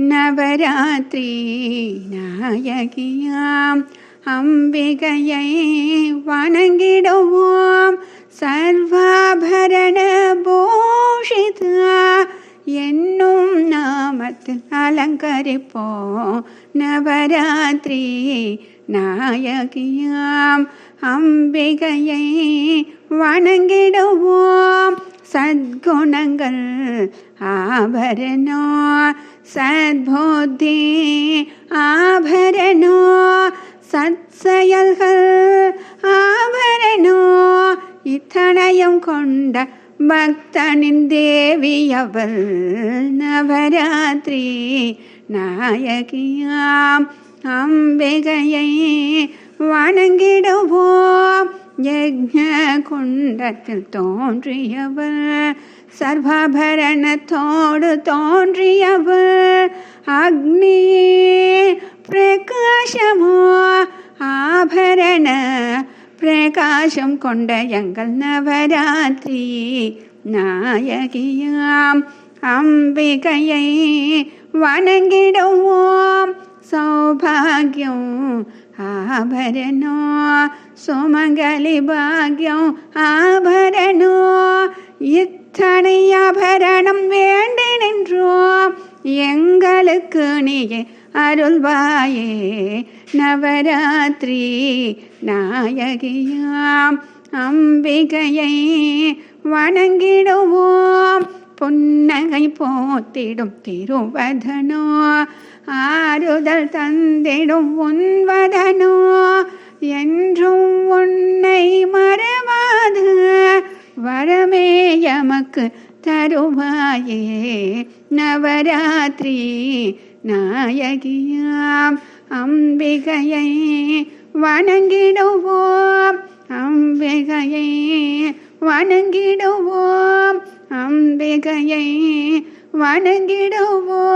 நவராத்திரி நாயகியாம் அம்பிகையை வணங்கிடுவோம். சர்வாபரண பூஷிதா என்னும் நாமத்தில் அலங்கரிப்போம். நவராத்திரி நாயகியாம் அம்பிகையை வணங்கிடுவோம். சத்குணங்கள் ஆபரணோ சத்போதி ஆபரணோ சத்செயல்கள் ஆபரணோ இத்தனையும் கொண்ட பக்தனின் தேவியவள் நவராத்திரி நாயகியாம். அம்பிகையை வணங்கிடுவோம். யஜ்ஞ குண்டத்தில் தோன்றியவள் சர்வாபரணத்தோடு தோன்றியவள் அக்னியே பிரகாசமோ ஆபரண பிரகாசம் கொண்ட எங்கள் நவராத்திரி நாயகியாம் அம்பிகையை வணங்கிடுவோம் சௌபாகியம் ஆபரணோ சுமங்கலி பாக்யம் ஆபரணோ. இத்தனை ஆபரணம் வேண்டி நின்றோம் எங்களுக்கு நீயே அருள்வாயே நவராத்திரி நாயகியாம். அம்பிகையை வணங்கிடுவோம். புன்னகை போத்திடும் திருவதனோ. ஆறுதல் தந்திடும் உன்வதனோ நமக்கு தருவாயே நவராத்திரி நாயகியாம் அம்பிகையை வணங்கிடுவோம் அம்பிகையை வணங்கிடுவோம் அம்பிகையை வணங்கிடுவோம்